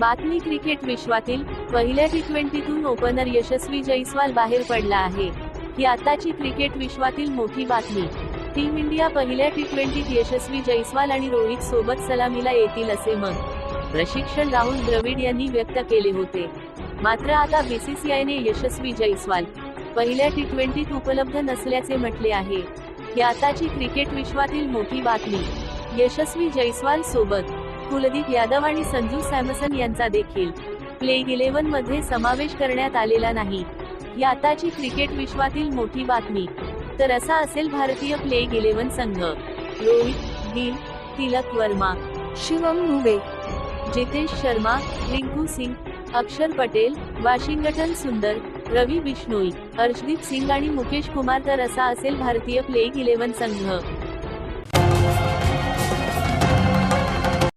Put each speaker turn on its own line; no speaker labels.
बातमी क्रिकेट विश्वातील पहिल्या टी ट्वेंटीतून ओपनर यशस्वी जयस्वाल बाहेर पडला आहे. ही आताची क्रिकेट विश्वातील मोठी बातमी. टीम इंडिया पहिल्या टी ट्वेंटीत यशस्वी जयस्वाल आणि रोहित सोबत सलामीला येतील असे मत. प्रशिक्षण राहुल द्रविड यांनी व्यक्त केले होते. मात्र आता बीसीसीआयने यशस्वी जयस्वाल पहिल्या टी ट्वेंटीत उपलब्ध नसल्याचे म्हटले आहे. ही आताची क्रिकेट विश्वातील मोठी बातमी. यशस्वी जयस्वाल सोबत कुलदीप यादव आणि संजू सॅमसन यांचा देखील. प्ले इलेव्हनमध्ये समावेश करण्यात आलेला नाही. ही आताची क्रिकेट विश्वातील मोठी बातमी. तर असा असेल भारतीय प्ले इलेव्हन संघ. रोहित गिल तिलक वर्मा. शिवम नुबे जितेश शर्मा रिंकू सिंग अक्षर पटेल वॉशिंग्टन सुंदर रवी बिश्नोई हर्षदीप सिंग आणि मुकेश कुमार. तर असा असेल भारतीय प्ले इलेव्हन संघ.